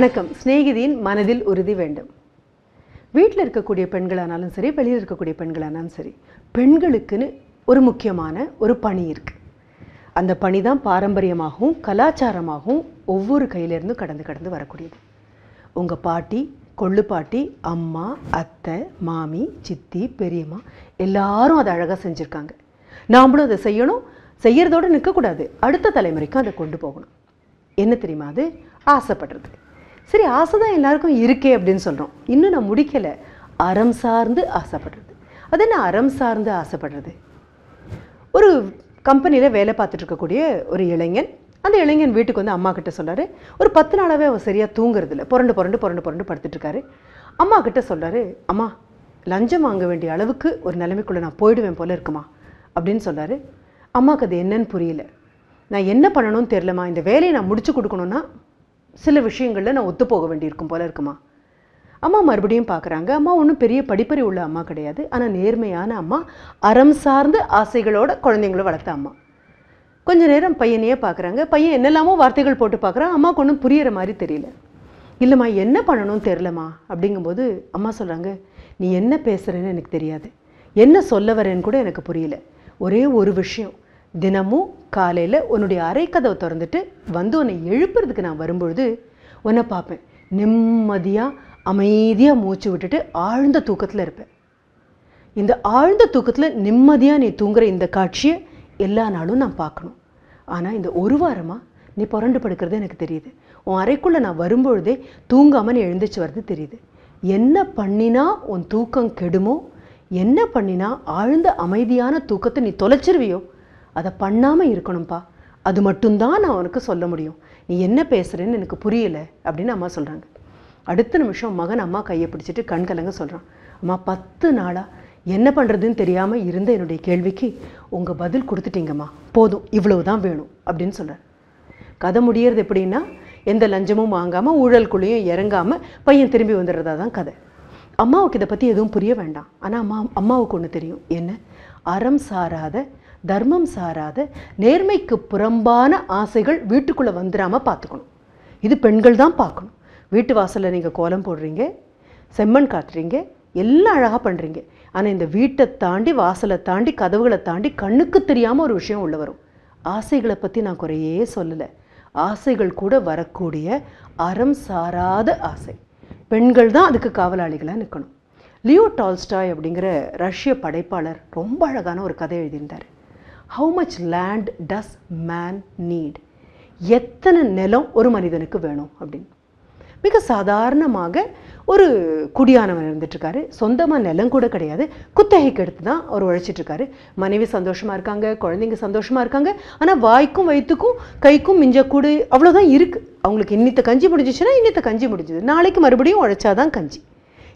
வணக்கம். சிநேகிதியின் மனதில் உறுதி வேண்டும். வீட்டில் இருக்கக்கூடிய பெண்களானாலும் சரி வெளியில் இருக்கக்கூடிய பெண்களானாலும் சரி பெண்களுக்குன்னு ஒரு முக்கியமான ஒரு பணி இருக்கு. அந்த பணி தான் பாரம்பரியமாகவும் கலாச்சாரமாகவும் ஒவ்வொரு கையிலேருந்தும் கடந்து கடந்து வரக்கூடியது. உங்கள் பாட்டி கொள்ளு பாட்டி அம்மா அத்தை மாமி சித்தி பெரியம்மா எல்லாரும் அதை அழகாக செஞ்சுருக்காங்க. நாமளும் அதை செய்யணும். செய்யறதோடு நிற்கக்கூடாது. அடுத்த தலைமுறைக்கும் அதை கொண்டு போகணும். என்ன தெரியுமா அது? ஆசைப்படுறது. சரி ஆசை தான் எல்லாருக்கும் இருக்கே அப்படின்னு சொல்கிறோம் இன்னும் நான் முடிக்கலை. அறம் சார்ந்து ஆசைப்படுறது. அது என்ன அறம் சார்ந்து ஆசைப்படுறது? ஒரு கம்பெனியில் வேலை பார்த்துட்டு இருக்கக்கூடிய ஒரு இளைஞன் அந்த இளைஞன் வீட்டுக்கு வந்து அம்மா கிட்ட சொல்கிறாரு ஒரு பத்து நாளாகவே அவர் சரியாக தூங்குறதில்ல. புரண்டு புரண்டு புரண்டு புரண்டு படுத்துட்ருக்காரு அம்மா கிட்ட சொல்கிறாரு அம்மா லஞ்சம் வாங்க வேண்டிய அளவுக்கு ஒரு நிலைமைக்குள்ளே நான் போயிடுவேன் போல இருக்குமா? அப்படின்னு சொல்கிறாரு அம்மாவுக்கு அது என்னன்னு புரியல. நான் என்ன பண்ணணும்னு தெரிலம்மா இந்த வேலையை நான் முடிச்சு கொடுக்கணுன்னா சில விஷயங்களில் நான் ஒத்து போக வேண்டியிருக்கும் போல இருக்குமா? அம்மா மறுபடியும் பார்க்குறாங்க அம்மா ஒன்றும் பெரிய படிப்பறி உள்ள அம்மா கிடையாது. ஆனால் நேர்மையான அம்மா அறம் சார்ந்த ஆசைகளோட குழந்தைங்கள வளர்த்த அம்மா. கொஞ்ச நேரம் பையனையே பார்க்குறாங்க. பையன் என்னெல்லாமோ வார்த்தைகள் போட்டு பார்க்குறான். அம்மாவுக்கு ஒன்றும் புரியிற மாதிரி தெரியல. இல்லைம்மா என்ன பண்ணணும்னு தெரிலம்மா அப்படிங்கும்போது அம்மா சொல்கிறாங்க நீ என்ன பேசுகிறேன்னு எனக்கு தெரியாது. என்ன சொல்ல வரேன்னு கூட எனக்கு புரியல. ஒரே ஒரு விஷயம். தினமும் காலையில் உன்னுடைய அரைக்கதவை திறந்துட்டு வந்து உன்னை எழுப்புறதுக்கு நான் வரும்பொழுது உன்னை பார்ப்பேன். நிம்மதியாக அமைதியாக மூச்சு விட்டுட்டு ஆழ்ந்த தூக்கத்தில் இருப்பேன். இந்த ஆழ்ந்த தூக்கத்தில் நிம்மதியாக நீ தூங்குற இந்த காட்சியை எல்லா நாளும் நான் பார்க்கணும். ஆனால் இந்த ஒரு வாரமாக நீ புரண்டு படுக்கிறது எனக்கு தெரியுது. உன் அறைக்குள்ளே நான் வரும்பொழுதே தூங்காமல் நீ எழுந்திரிச்சு வர்றது தெரியுது. என்ன பண்ணினா உன் தூக்கம் கெடுமோ? என்ன பண்ணினா ஆழ்ந்த அமைதியான தூக்கத்தை நீ தொலைச்சிருவியோ? அதை பண்ணாமல் இருக்கணும்ப்பா அது மட்டும்தான் நான் உனக்கு சொல்ல முடியும். நீ என்ன பேசுகிறேன்னு எனக்கு புரியலை அப்படின்னு அம்மா சொல்கிறாங்க அடுத்த நிமிஷம் மகன் அம்மா கையை பிடிச்சிட்டு கண் கலங்க சொல்கிறான் அம்மா பத்து நாளாக என்ன பண்ணுறதுன்னு தெரியாமல் இருந்த என்னுடைய கேள்விக்கு உங்கள் பதில் கொடுத்துட்டீங்கம்மா. போதும் இவ்வளவு தான் வேணும் அப்படின்னு சொல்கிறார் கதை முடியறது எப்படின்னா எந்த லஞ்சமும் வாங்காமல் ஊழலுக்குள்ளேயும் இறங்காமல் பையன் திரும்பி வந்துடுறதா தான் கதை. அம்மாவுக்கு இதை பற்றி எதுவும் புரிய வேண்டாம். ஆனால் அம்மா அம்மாவுக்கு ஒன்று தெரியும். என்ன? அறம் சாராத தர்மம் சாராத நேர்மைக்கு புறம்பான ஆசைகள் வீட்டுக்குள்ளே வந்துடாமல் பார்த்துக்கணும். இது பெண்கள் தான் பார்க்கணும். வீட்டு வாசலில் நீங்கள் கோலம் போடுறீங்க செம்மண் காட்டுறீங்க எல்லாம் அழகாக பண்ணுறீங்க ஆனால் இந்த வீட்டை தாண்டி வாசலை தாண்டி கதவுகளை தாண்டி கண்ணுக்கு தெரியாமல் ஒரு விஷயம் உள்ளே வரும். ஆசைகளை பற்றி நான் குறையே சொல்லலை. ஆசைகள் கூட வரக்கூடிய அறம் சாராத ஆசை. பெண்கள் தான் அதுக்கு காவலாளிகளாக நிற்கணும் லியோ டால்ஸ்டாய் அப்படிங்கிற ரஷ்ய படைப்பாளர் ரொம்ப அழகான ஒரு கதை எழுதியிருந்தார். How much land does man need எத்தனை நிலம் ஒரு மனிதனுக்கு வேணும் அப்படின்னு. மிக சாதாரணமாக ஒரு குடியானவன் இருந்துட்டுருக்காரு. சொந்தமாக நிலம் கூட கிடையாது. குத்தகைக்கு எடுத்து தான் அவர் உழைச்சிட்ருக்காரு மனைவி சந்தோஷமாக இருக்காங்க குழந்தைங்க சந்தோஷமாக இருக்காங்க. ஆனால் வாய்க்கும் வயிற்றுக்கும் கைக்கும் மிஞ்சக்கூடு அவ்வளோதான் இருக்குது அவங்களுக்கு இன்னித்த கஞ்சி முடிஞ்சிச்சுன்னா இன்னித்த கஞ்சி முடிஞ்சுது. நாளைக்கு மறுபடியும் உழைச்சாதான் கஞ்சி.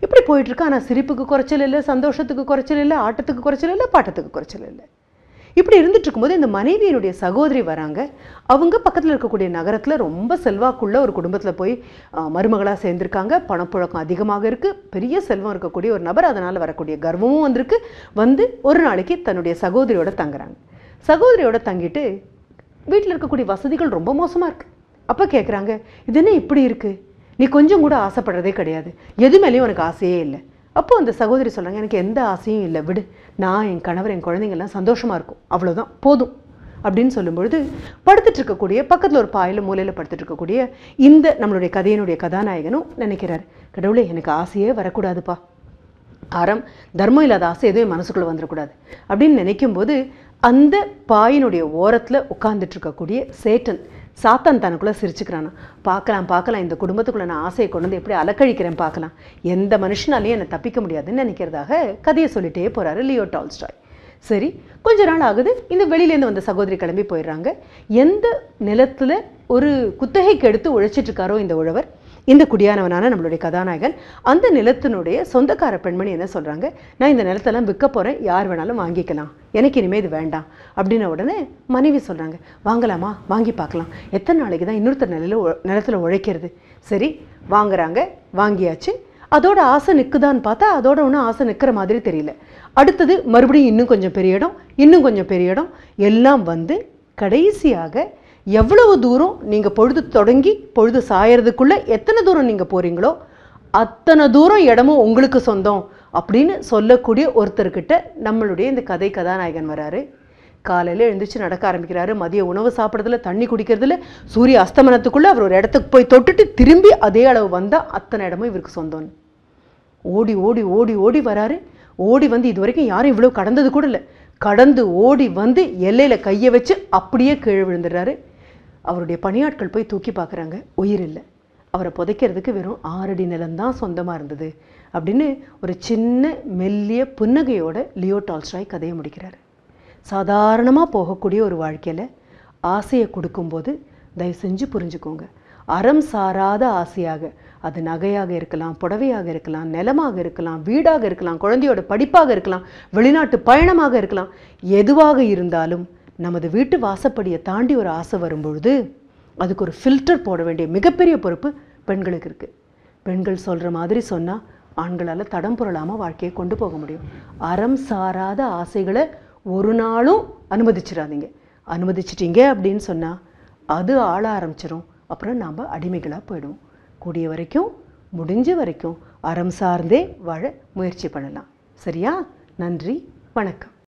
இப்படி போயிட்டுருக்கு. ஆனால் சிரிப்புக்கு குறைச்சல் இல்லை சந்தோஷத்துக்கு குறைச்சல் இல்லை ஆட்டத்துக்கு குறைச்சல் இல்லை பாட்டத்துக்கு குறைச்சல் இல்லை. இப்படி இருந்துட்டு இருக்கும்போது இந்த மனைவியினுடைய சகோதரி வராங்க. அவங்க பக்கத்தில் இருக்கக்கூடிய நகரத்தில் ரொம்ப செல்வாக்குள்ள ஒரு குடும்பத்தில் போய் மருமகளாக சேர்ந்துருக்காங்க. பணப்புழக்கம் அதிகமாக இருக்குது பெரிய செல்வம் இருக்கக்கூடிய ஒரு நபர். அதனால் வரக்கூடிய கர்வமும் வந்திருக்கு. வந்து ஒரு நாளைக்கு தன்னுடைய சகோதரியோட தங்குறாங்க. சகோதரியோட தங்கிட்டு வீட்டில் இருக்கக்கூடிய வசதிகள் ரொம்ப மோசமாக இருக்குது அப்போ கேட்குறாங்க இது என்ன இப்படி இருக்குது நீ கொஞ்சம் கூட ஆசைப்படுறதே கிடையாது. எது மேலேயும் உனக்கு ஆசையே இல்லை. அப்போது அந்த சகோதரி சொல்கிறாங்க எனக்கு எந்த ஆசையும் இல்லை விடு. நான் என் கணவர் என் குழந்தைங்கள்லாம் சந்தோஷமாக இருக்கும். அவ்வளோதான் போதும். அப்படின்னு சொல்லும்பொழுது படுத்துட்டு இருக்கக்கூடிய பக்கத்தில் ஒரு பாயில் மூலையில் படுத்துட்டு இருக்கக்கூடிய இந்த நம்மளுடைய கதையினுடைய கதாநாயகனும் நினைக்கிறார் கடவுளே எனக்கு ஆசையே வரக்கூடாதுப்பா. அறம் தர்மம் இல்லாத ஆசை எதுவும் மனசுக்குள்ளே வந்துடக்கூடாது. அப்படின்னு நினைக்கும்போது அந்த பாயினுடைய ஓரத்தில் உட்கார்ந்துட்டு இருக்கக்கூடிய சேட்டன் சாத்தான் தனக்குள்ளே சிரிச்சுக்கிறானா? பார்க்கலாம் பார்க்கலாம். இந்த குடும்பத்துக்குள்ளே நான் ஆசையை கொண்டு வந்து எப்படி அலக்கழிக்கிறேன் பார்க்கலாம். எந்த மனுஷனாலையும் என்னை தப்பிக்க முடியாதுன்னு நினைக்கிறதாக கதையை சொல்லிட்டே போகிறாரு லியோ டால்ஸ்டாய். சரி கொஞ்ச நாள் ஆகுது. இந்த வெளியிலேருந்து வந்த சகோதரி கிளம்பி போயிடுறாங்க. எந்த நிலத்தில் ஒரு குத்தகைக்கு எடுத்து உழைச்சிட்டு இருக்காரோ இந்த உழவர்? இந்த குடியானவனான நம்மளுடைய கதாநாயகன் அந்த நிலத்தினுடைய சொந்தக்கார பெண்மணி என்ன சொல்கிறாங்க நான் இந்த நிலத்தெல்லாம் விற்க போகிறேன் யார் வேணாலும் வாங்கிக்கலாம். எனக்கு இனிமேல் இது வேண்டாம். அப்படின்ன உடனே மனைவி சொல்கிறாங்க வாங்கலாமா? வாங்கி பார்க்கலாம். எத்தனை நாளைக்கு தான் இன்னொருத்தர் நிலையில் நிலத்தில் உழைக்கிறது? சரி வாங்குறாங்க. வாங்கியாச்சு. அதோட ஆசை நிற்குதான்னு பார்த்தா அதோட ஒன்றும் ஆசை நிற்கிற மாதிரி தெரியல. அடுத்தது மறுபடியும் இன்னும் கொஞ்சம் பெரிய இடம் இன்னும் கொஞ்சம் பெரிய இடம். எல்லாம் வந்து கடைசியாக எவ்வளவு தூரம் நீங்கள் பொழுது தொடங்கி பொழுது சாயறதுக்குள்ளே எத்தனை தூரம் நீங்கள் போகிறீங்களோ அத்தனை தூரம் இடமும் உங்களுக்கு சொந்தம் அப்படின்னு சொல்லக்கூடிய ஒருத்தர்கிட்ட நம்மளுடைய இந்த கதை கதாநாயகன் வராரு. காலையில் எழுந்திரிச்சு நடக்க ஆரம்பிக்கிறாரு. மதிய உணவு சாப்பிட்றதுல தண்ணி குடிக்கிறதுல சூரிய அஸ்தமனத்துக்குள்ளே அவர் ஒரு இடத்துக்கு போய் தொட்டுட்டு திரும்பி அதே அளவு வந்தால் அத்தனை இடமும் இவருக்கு சொந்தம்னு. ஓடி ஓடி ஓடி ஓடி வராரு. ஓடி வந்து இது வரைக்கும் யாரும் இவ்வளோ கடந்தது கூட இல்லை. கடந்து ஓடி வந்து எல்லையில் கையை வச்சு அப்படியே கீழே விழுந்துடுறாரு. அவருடைய பணியாட்கள் போய் தூக்கி பார்க்குறாங்க. உயிர் இல்லை. அவரை புதைக்கிறதுக்கு வெறும் ஆறடி நிலம்தான் சொந்தமாக இருந்தது அப்படின்னு ஒரு சின்ன மெல்லிய புன்னகையோட லியோ டால்ஸ்டாய் கதையை முடிக்கிறார். சாதாரணமாக போகக்கூடிய ஒரு வாழ்க்கையில் ஆசையை கொடுக்கும்போது தயவு செஞ்சு புரிஞ்சுக்கோங்க. அறம் சாராத ஆசையாக அது நகையாக இருக்கலாம் புடவையாக இருக்கலாம் நிலமாக இருக்கலாம் வீடாக இருக்கலாம் குழந்தையோட படிப்பாக இருக்கலாம் வெளிநாட்டு பயணமாக இருக்கலாம் எதுவாக இருந்தாலும் நமது வீட்டு வாசப்படியை தாண்டி ஒரு ஆசை வரும்பொழுது அதுக்கு ஒரு ஃபில்டர் போட வேண்டிய மிகப்பெரிய பொறுப்பு பெண்களுக்கு இருக்குது பெண்கள் சொல்கிற மாதிரி சொன்னால் ஆண்களால் தடம் புரளாமல் வாழ்க்கையை கொண்டு போக முடியும். அறம் சாராத ஆசைகளை ஒரு நாளும் அனுமதிச்சிடாதீங்க. அனுமதிச்சிட்டீங்க அப்படின்னு சொன்னால் அது ஆள ஆரம்பிச்சிடும் அப்புறம் நாம் அடிமைகளாக போயிடுவோம். கூடிய வரைக்கும் முடிஞ்ச வரைக்கும் அறம் சார்ந்தே வாழ முயற்சி பண்ணலாம். சரியா? நன்றி. வணக்கம்.